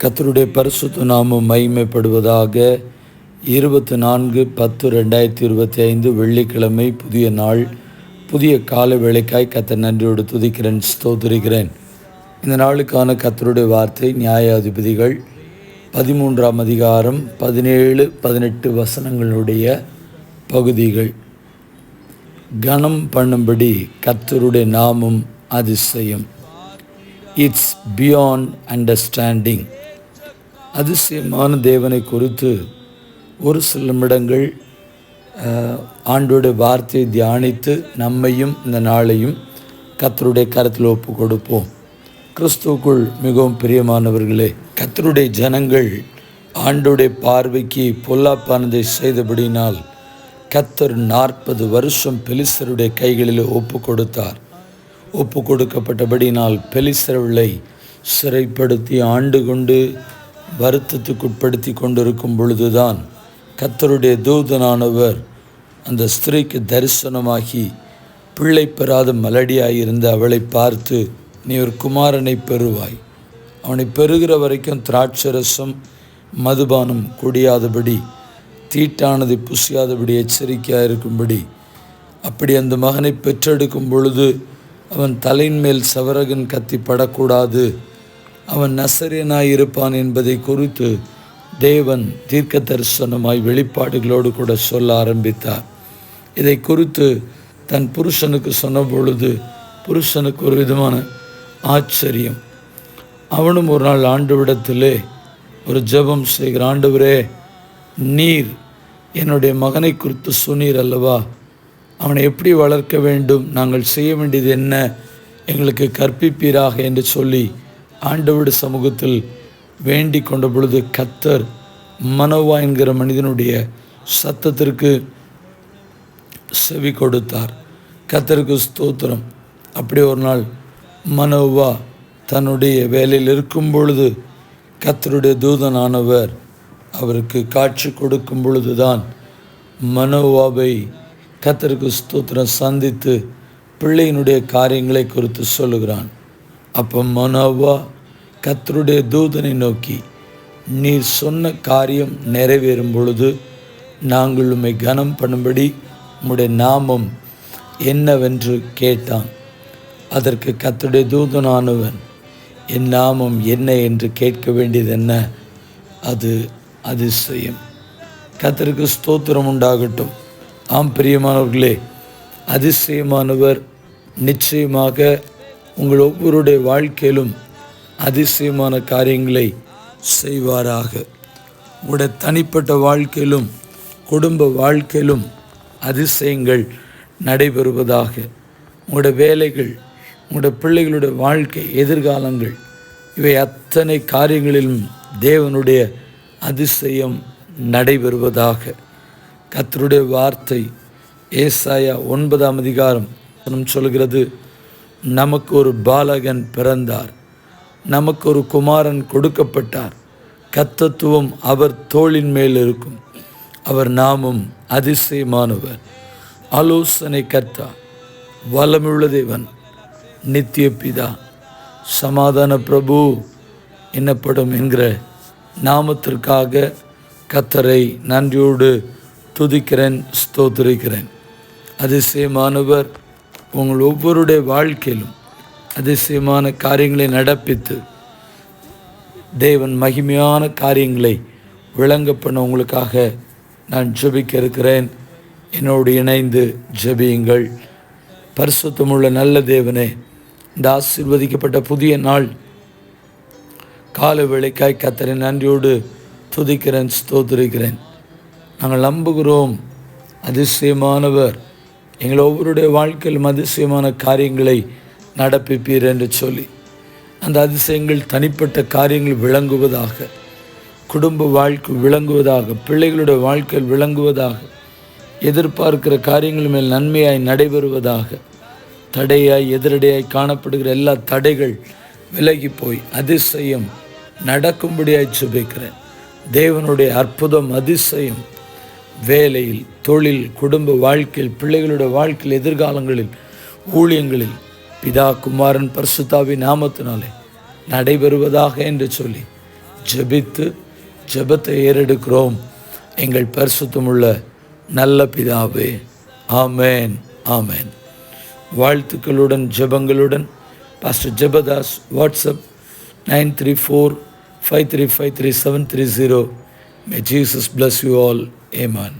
கத்தருடைய பரிசுத்த நாமம் மகிமைப்படுவதாக இருபத்தி நான்கு பத்து ரெண்டாயிரத்தி இருபத்தி ஐந்து வெள்ளிக்கிழமை புதிய நாள் புதிய கால வேலைக்காய் கத்த நன்றியோடு துதிக்கிறேன் ஸ்தோத்திரிக்கிறேன். இந்த நாளுக்கான கத்தருடைய வார்த்தை நியாயாதிபதிகள் பதிமூன்றாம் அதிகாரம் பதினேழு பதினெட்டு வசனங்களுடைய பகுதிகள். கனம் பண்ணும்படி கத்தருடைய நாமம் அதிசயம். இட்ஸ் பியாண்ட் அண்டர்ஸ்டாண்டிங் அதிசயமான தேவனை குறித்து ஒரு சில நிமிடங்கள் ஆண்டோடைய வார்த்தையை தியானித்து நம்மையும் இந்த நாளையும் கத்தருடைய கருத்தில் ஒப்பு கொடுப்போம் கிறிஸ்துவுக்குள் மிகவும் பிரியமானவர்களே கத்தருடைய ஜனங்கள் ஆண்டோடைய பார்வைக்கு பொல்லாப்பானதை செய்தபடினால் கர்த்தர் நாற்பது வருஷம் பெலிஸ்தருடைய கைகளில் ஒப்பு கொடுத்தார் ஒப்பு கொடுக்கப்பட்டபடினால் பெலிஸ்தர்களை சிறைப்படுத்தி ஆண்டு கொண்டு வருத்தத்துக்குட்படுத்தி கொண்டிருக்கும் பொழுதுதான் கத்தருடைய தூதனானவர் அந்த ஸ்திரீக்கு தரிசனமாகி பிள்ளை பெறாத மலடியாயிருந்த அவளை பார்த்து நீ ஒரு குமாரனை பெறுவாய். அவனை பெறுகிற வரைக்கும் திராட்சரசம் மதுபானம் குடியாதபடி தீட்டானதை புசியாதபடி எச்சரிக்கையாக இருக்கும்படி அப்படி அந்த மகனை பெற்றெடுக்கும் பொழுது அவன் தலையின் மேல் சவரகன் கத்தி படக்கூடாது. அவன் நசரியனாய் இருப்பான் என்பதை குறித்து தேவன் தீர்க்க தரிசனமாய் வெளிப்பாடுகளோடு கூட சொல்ல ஆரம்பித்தார். இதை குறித்து தன் புருஷனுக்கு சொன்ன பொழுது புருஷனுக்கு ஒரு விதமான ஆச்சரியம். அவனும் ஒரு நாள் ஆண்டுவிடத்திலே ஒரு ஜெபம் செய்கிற ஆண்டவரே நீர் என்னுடைய மகனை குறித்து சொன்னீர் அல்லவா? அவனை எப்படி வளர்க்க வேண்டும்? நாங்கள் செய்ய வேண்டியது என்ன? எங்களுக்கு கற்பிப்பீராக? என்று சொல்லி ஆண்டவருடைய சமூகத்தில் வேண்டிக் கொண்ட பொழுது கத்தர் மனோவா என்கிற மனிதனுடைய சத்தத்திற்கு செவி கொடுத்தார். கத்தருக்கு ஸ்தோத்திரம். அப்படி ஒரு நாள் மனோவா தன்னுடைய வேலையில் இருக்கும் பொழுது கத்தருடைய தூதனானவர் அவருக்கு காட்சி கொடுக்கும் பொழுதுதான் மனோவாவை கத்தருக்கு ஸ்தோத்திரம் சந்தித்து பிள்ளையினுடைய காரியங்களை குறித்து சொல்லுகிறான். அப்போ மனோவா கத்தருடைய தூதனை நோக்கி நீர் சொன்ன காரியம் நிறைவேறும் பொழுது நாங்கள் உம்மை கனம் பண்ணும்படி உம்முடைய நாமம் என்னவென்று கேட்டான். அதற்கு கத்துடைய தூதனானவன் என் நாமம் என்ன என்று கேட்க வேண்டியது என்ன? அது அதிசயம். கத்தருக்கு ஸ்தோத்திரம் உண்டாகட்டும். ஆம் பிரியமானவர்களே அதிசயமானவர் நிச்சயமாக உங்கள் ஒவ்வொருடைய வாழ்க்கையிலும் அதிசயமான காரியங்களை செய்வாராக. உங்களுடைய தனிப்பட்ட வாழ்க்கையிலும் குடும்ப வாழ்க்கையிலும் அதிசயங்கள் நடைபெறுவதாக. உங்களுடைய வேலைகள் உங்களுடைய பிள்ளைகளுடைய வாழ்க்கை எதிர்காலங்கள் இவை அத்தனை காரியங்களிலும் தேவனுடைய அதிசயம் நடைபெறுவதாக. கத்தருடைய வார்த்தை ஏசாயா ஒன்பதாம் அதிகாரம் சொல்கிறது நமக்கு ஒரு பாலகன் பிறந்தார். நமக்கு ஒரு குமாரன் கொடுக்கப்பட்டார். கத்தத்துவம் அவர் தோளின் மேல் இருக்கும். அவர் நாமும் அதிசயமானவர். ஆலோசனை கர்த்தா வலமுள்ள தேவன் நித்திய பிதா சமாதான பிரபு என்னப்படும் என்கிற நாமத்திற்காக கத்தரை நன்றியோடு துதிக்கிறேன் ஸ்தோத்திரிக்கிறேன். அதிசயமானவர் உங்கள் ஒவ்வொருடைய வாழ்க்கையிலும் அதிசயமான காரியங்களை நடப்பித்து தேவன் மகிமையான காரியங்களை விளங்க பண்ண உங்களுக்காக நான் ஜெபிக்க இருக்கிறேன். என்னோடு இணைந்து ஜெபியுங்கள். பரிசுத்தமுள்ள நல்ல தேவனே இந்த ஆசிர்வதிக்கப்பட்ட புதிய நாள் கால வேளைக்காய் கத்தரை நன்றியோடு துதிக்கிறேன் ஸ்தோத்திருக்கிறேன். நாங்கள் நம்புகிறோம் அதிசயமானவர். எங்கள் ஒவ்வொருடைய வாழ்க்கையிலும் அதிசயமான காரியங்களை நடப்பிப்பீர் என்று சொல்லி அந்த அதிசயங்கள் தனிப்பட்ட காரியங்கள் விளங்குவதாக குடும்ப வாழ்க்கை விளங்குவதாக பிள்ளைகளுடைய வாழ்க்கையில் விளங்குவதாக எதிர்பார்க்கிற காரியங்கள் மேல் நன்மையாய் நடைபெறுவதாக தடையாய் எதிரடையாய் காணப்படுகிற எல்லா தடைகள் விலகி போய் அதிசயம் நடக்கும்படியாய் சுபிக்கிறேன். தேவனுடைய அற்புதம் அதிசயம் வேலையில் தொழில் குடும்ப வாழ்க்கையில் பிள்ளைகளுடைய வாழ்க்கையில் எதிர்காலங்களில் ஊழியங்களில் பிதா குமாரன் பரிசுத்தாவி நாமத்தினாலே நடைபெறுவதாக என்று சொல்லி ஜெபித்து ஜெபத்தை ஏறெடுக்கிறோம். எங்கள் பரிசுத்தமுள்ள நல்ல பிதாவே ஆமேன் ஆமேன். வாழ்த்துக்களுடன் ஜெபங்களுடன் pastor Jebadas WhatsApp nine three four five three five three seven three zero may Jesus bless you all Heman